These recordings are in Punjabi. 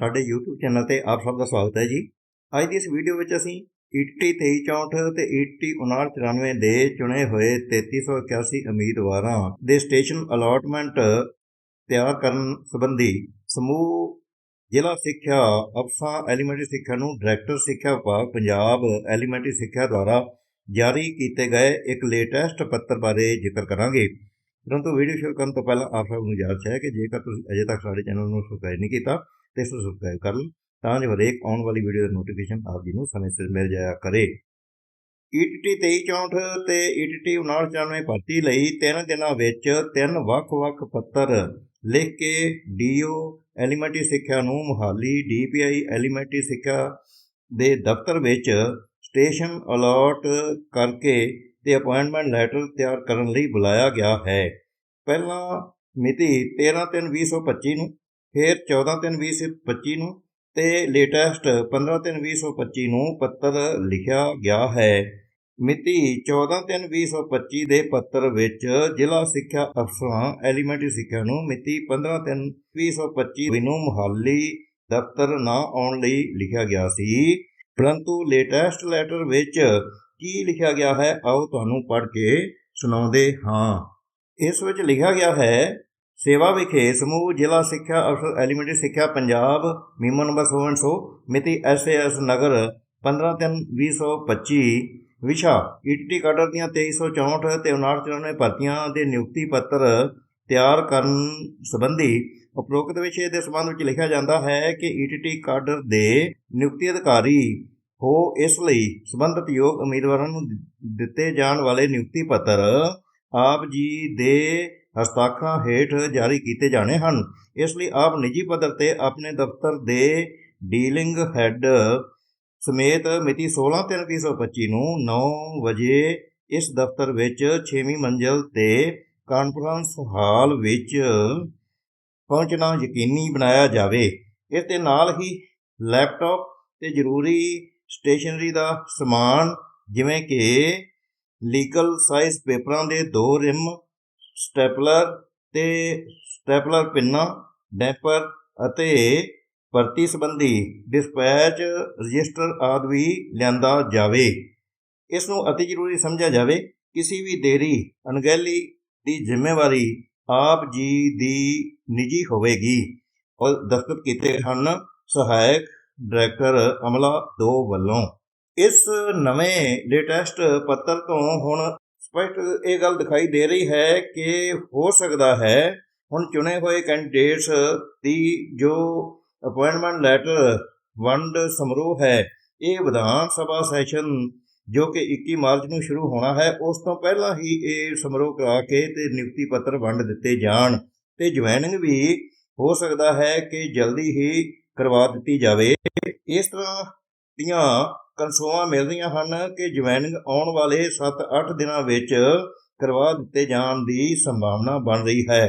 ਸਾਡੇ YouTube ਚੈਨਲ ਤੇ ਆਪ ਸਭ ਦਾ ਸਵਾਗਤ ਹੈ ਜੀ। ਅੱਜ ਦੀ ਇਸ ਵੀਡੀਓ ਵਿੱਚ ਅਸੀਂ ET 2364 ਤੇ ET 5994 ਦੇ ਚੁਣੇ ਹੋਏ 3381 ਉਮੀਦਵਾਰਾਂ ਦੇ ਸਟੇਸ਼ਨ ਅਲਾਟਮੈਂਟ ਤਿਆਰ ਕਰਨ ਸੰਬੰਧੀ ਸਮੂਹ ਜ਼ਿਲ੍ਹਾ ਸਿੱਖਿਆ ਅਫਸਰਾਂ, ਐਲੀਮੈਂਟਰੀ ਸਿੱਖਿਆ ਨੂੰ ਡਾਇਰੈਕਟਰ ਸਿੱਖਿਆ ਵਿਭਾਗ, ਪੰਜਾਬ ਐਲੀਮੈਂਟਰੀ ਸਿੱਖਿਆ ਦੁਆਰਾ ਜਾਰੀ ਕੀਤੇ ਗਏ ਇੱਕ ਲੇਟੈਸਟ ਪੱਤਰ ਬਾਰੇ ਜ਼ਿਕਰ ਕਰਾਂਗੇ। ਪਰੰਤੂ ਵੀਡੀਓ ਸ਼ੁਰੂ ਕਰਨ ਤੋਂ ਪਹਿਲਾਂ ਆਪ ਸਭ ਨੂੰ ਯਾਦ ਹੈ ਕਿ ਜੇਕਰ ਤੁਸੀਂ ਅਜੇ ਤੱਕ ਸਾਡੇ ਚੈਨਲ ਨੂੰ ਸਬਸਕ੍ਰਾਈਬ ਨਹੀਂ ਕੀਤਾ ਤੇ ਇਸ ਨੂੰ ਸਬਸਕ੍ਰਾਈਬ ਕਰ ਲਓ, ਤਾਂ ਜੋ ਹਰੇਕ ਆਉਣ ਵਾਲੀ ਵੀਡੀਓ ਦਾ ਨੋਟੀਫਿਕੇਸ਼ਨ ਆਪ ਜੀ ਨੂੰ ਸਮੇਂ ਸਿਰ ਮਿਲ ਜਾਇਆ ਕਰੇ। E ETT 2364 ਤੇ E ETT 5994 ਭਰਤੀ ਲਈ ਤਿੰਨ ਦਿਨਾਂ ਵਿੱਚ ਤਿੰਨ ਵੱਖ-ਵੱਖ ਪੱਤਰ ਲਿਖ ਕੇ ਡੀਓ ਐਲੀਮੈਂਟਰੀ ਸਿੱਖਿਆ ਨੂੰ ਮੁਹਾਲੀ, ਡੀਪੀਆਈ ਐਲੀਮੈਂਟਰੀ ਸਿੱਖਿਆ ਦੇ ਦਫ਼ਤਰ ਵਿੱਚ ਸਟੇਸ਼ਨ ਅਲਾਟ ਕਰਕੇ ਤੇ ਅਪਾਇੰਟਮੈਂਟ ਲੈਟਰ ਤਿਆਰ ਕਰਨ ਲਈ ਬੁਲਾਇਆ ਗਿਆ ਹੈ। ਪਹਿਲਾਂ ਮਿਤੀ 13/3/2025 ਨੂੰ ਫਿਰ 14/3/2025 ਨੂੰ ਤੇ ਲੇਟੈਸਟ 15/3/2025 ਨੂੰ ਪੱਤਰ ਲਿਖਿਆ ਗਿਆ ਹੈ। ਮਿਤੀ 14/3/2025 ਦੇ ਪੱਤਰ ਵਿੱਚ ਜ਼ਿਲ੍ਹਾ ਸਿੱਖਿਆ ਅਫਸਰਾਂ, ਐਲੀਮੈਂਟਰੀ ਸਿੱਖਿਆ ਨੂੰ ਮਿਤੀ 15/3/2025 ਨੂੰ ਮੁਹਾਲੀ ਦਫ਼ਤਰ ਨਾ ਆਉਣ ਲਈ ਲਿਖਿਆ ਗਿਆ ਸੀ। ਪਰੰਤੂ ਲੇਟੈਸਟ ਲੈਟਰ ਵਿੱਚ ਕੀ ਲਿਖਿਆ ਗਿਆ ਹੈ, ਆਓ ਤੁਹਾਨੂੰ ਪੜ੍ਹ ਕੇ ਸੁਣਾਉਂਦੇ ਹਾਂ। ਇਸ ਵਿੱਚ ਲਿਖਿਆ ਗਿਆ ਹੈ ਸੇਵਾ ਵਿਖੇ ਸਮੂਹ, ਜ਼ਿਲ੍ਹਾ ਸਿੱਖਿਆ ਅਫਸਰ, ਐਲੀਮੈਂਟਰੀ ਸਿੱਖਿਆ, ਪੰਜਾਬ, ਮੀਮੋ ਨੰਬਰ 100 ਮਿਤੀ ਐਸਏਐਸ ਨਗਰ 15/3/2025 ਵਿਸ਼ਾ, ਈਟੀਟੀ ਕਾਡਰ ਦੀਆਂ 2364 ਤੇ 5994 ਭਰਤੀਆਂ ਦੇ ਨਿਯੁਕਤੀ ਪੱਤਰ ਤਿਆਰ ਕਰਨ ਸੰਬੰਧੀ ਉਪਰੋਕਤ ਵਿਸ਼ੇ ਦੇ ਸੰਬੰਧ ਵਿੱਚ ਲਿਖਿਆ ਜਾਂਦਾ ਹੈ ਕਿ ਈਟੀਟੀ ਕਾਡਰ ਦੇ ਨਿਯੁਕਤੀ ਅਧਿਕਾਰੀ ਹੋ ਇਸ ਲਈ ਸੰਬੰਧਿਤ ਯੋਗ ਉਮੀਦਵਾਰਾਂ ਨੂੰ ਦਿੱਤੇ ਜਾਣ ਵਾਲੇ ਨਿਯੁਕਤੀ ਪੱਤਰ ਆਪ ਜੀ ਦੇ ਹਸਤਾਖਾਂ ਹੇਠ ਜਾਰੀ ਕੀਤੇ ਜਾਣੇ ਹਨ। ਇਸ ਲਈ ਆਪ ਨਿੱਜੀ ਪੱਧਰ ਤੇ ਆਪਣੇ ਦਫ਼ਤਰ ਦੇ ਡੀਲਿੰਗ ਹੈੱਡ ਸਮੇਤ ਮਿਤੀ 16/3/2025 ਨੂੰ 9 ਵਜੇ ਇਸ ਦਫ਼ਤਰ ਵਿੱਚ 6ਵੀਂ ਮੰਜ਼ਲ ਤੇ ਕਾਨਫਰੰਸ ਹਾਲ ਵਿੱਚ ਪਹੁੰਚਣਾ ਯਕੀਨੀ ਬਣਾਇਆ ਜਾਵੇ। ਇਸ ਦੇ ਨਾਲ ਹੀ ਲੈਪਟਾਪ ਤੇ ਜ਼ਰੂਰੀ ਸਟੇਸ਼ਨਰੀ ਦਾ ਸਮਾਨ ਜਿਵੇਂ ਕਿ ਲੀਗਲ ਸਾਈਜ਼ ਪੇਪਰਾਂ ਦੇ ਦੋ ਰਿਮ ਸਟੈਪਲਰ ਤੇ ਸਟੈਪਲਰ ਪਿੰਨਾਂ, ਡੈਪਰ ਅਤੇ ਭਰਤੀ ਸੰਬੰਧੀ ਡਿਸਪੈਚ ਰਜਿਸਟਰ ਆਦਿ ਵੀ ਲਿਆਂਦਾ ਜਾਵੇ। ਇਸ ਨੂੰ ਅਤੀ ਜ਼ਰੂਰੀ ਸਮਝਿਆ ਜਾਵੇ, ਕਿਸੇ ਵੀ ਦੇਰੀ, ਅਣਗਹਿਲੀ ਦੀ ਜ਼ਿੰਮੇਵਾਰੀ ਆਪ ਜੀ ਦੀ ਨਿੱਜੀ ਹੋਵੇਗੀ। ਔਰ ਦਸਤਖਤ ਕੀਤੇ ਹਨ ਸਹਾਇਕ ਡਾਇਰੈਕਟਰ ਅਮਲਾ 2 ਵੱਲੋਂ। ਇਸ ਨਵੇਂ ਲੇਟੈਸਟ ਪੱਤਰ ਤੋਂ ਹੁਣ ਸਪਸ਼ਟ ਇਹ ਗੱਲ ਦਿਖਾਈ ਦੇ ਰਹੀ ਹੈ ਕਿ ਹੋ ਸਕਦਾ ਹੈ ਹੁਣ ਚੁਣੇ ਹੋਏ ਕੈਂਡੀਡੇਟਸ ਦੀ ਜੋ ਅਪਾਇੰਟਮੈਂਟ ਲੈਟਰ ਵੰਡ ਸਮਾਰੋਹ ਹੈ, ਇਹ ਵਿਧਾਨ ਸਭਾ ਸੈਸ਼ਨ ਜੋ ਕਿ 21 ਮਾਰਚ ਨੂੰ ਸ਼ੁਰੂ ਹੋਣਾ ਹੈ, ਉਸ ਤੋਂ ਪਹਿਲਾਂ ਹੀ ਇਹ ਸਮਾਰੋਹ ਕਰਾ ਕੇ ਤੇ ਨਿਯੁਕਤੀ ਪੱਤਰ ਵੰਡ ਦਿੱਤੇ ਜਾਣ ਤੇ ਜੁਆਇਨਿੰਗ ਵੀ ਹੋ ਸਕਦਾ ਹੈ ਕਿ ਜਲਦੀ ਹੀ ਕਰਵਾ ਦਿੱਤੀ ਜਾਵੇ। ਇਸ ਤਰ੍ਹਾਂ ਦੀਆਂ ਕਨਸੋਆਂ ਮਿਲ ਰਹੀਆਂ ਹਨ ਕਿ ਜੁਆਇਨਿੰਗ ਆਉਣ ਵਾਲੇ 7-8 ਦਿਨਾਂ ਵਿੱਚ ਕਰਵਾ ਦਿੱਤੇ ਜਾਣ ਦੀ ਸੰਭਾਵਨਾ ਬਣ ਰਹੀ ਹੈ।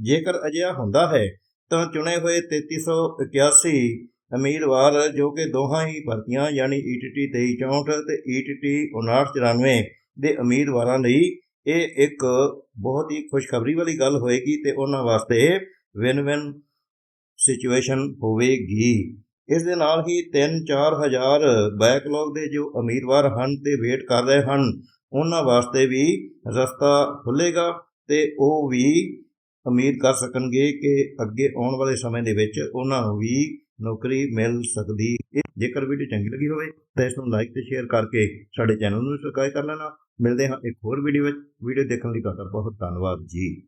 ਜੇਕਰ ਅਜਿਹਾ ਹੁੰਦਾ ਹੈ, ਤਾਂ ਚੁਣੇ ਹੋਏ 3381 ਉਮੀਦਵਾਰ ਜੋ ਕਿ ਦੋਹਾਂ ਹੀ ਭਰਤੀਆਂ ਯਾਨੀ E ETT 2364 ਤੇ E ETT 5994 ਦੇ ਉਮੀਦਵਾਰਾਂ ਲਈ ਇਹ ਇੱਕ ਬਹੁਤ ਹੀ ਖੁਸ਼ਖਬਰੀ ਵਾਲੀ ਗੱਲ ਹੋਏਗੀ ਤੇ ਉਹਨਾਂ ਵਾਸਤੇ ਵਿਨ ਵਿਨ ਸਿਚੁਏਸ਼ਨ ਹੋਵੇਗੀ। ਇਸ ਦੇ ਨਾਲ ਹੀ 3-4 ਹਜ਼ਾਰ ਬੈਕਲੌਗ ਦੇ ਜੋ ਉਮੀਦਵਾਰ ਹਨ ਤੇ ਵੇਟ ਕਰ ਰਹੇ ਹਨ, ਉਹਨਾਂ ਵਾਸਤੇ ਵੀ ਰਸਤਾ ਖੁੱਲੇਗਾ ਤੇ ਉਹ ਵੀ ਉਮੀਦ ਕਰ ਸਕਣਗੇ ਕਿ ਅੱਗੇ ਆਉਣ ਵਾਲੇ ਸਮੇਂ ਦੇ ਵਿੱਚ ਉਹਨਾਂ ਨੂੰ ਵੀ ਨੌਕਰੀ ਮਿਲ ਸਕਦੀ ਹੈ। ਜੇਕਰ ਵੀਡੀਓ ਚੰਗੀ ਲੱਗੀ ਹੋਵੇ ਤਾਂ ਇਸ ਨੂੰ ਲਾਈਕ ਤੇ ਸ਼ੇਅਰ ਕਰਕੇ ਸਾਡੇ ਚੈਨਲ ਨੂੰ ਸਬਸਕ੍ਰਾਈਬ ਕਰ ਲੈਣਾ। ਮਿਲਦੇ ਹਾਂ ਇੱਕ ਹੋਰ ਵੀਡੀਓ ਵਿੱਚ। ਵੀਡੀਓ ਦੇਖਣ ਲਈ ਤੁਹਾਡਾ ਬਹੁਤ ਧੰਨਵਾਦ ਜੀ।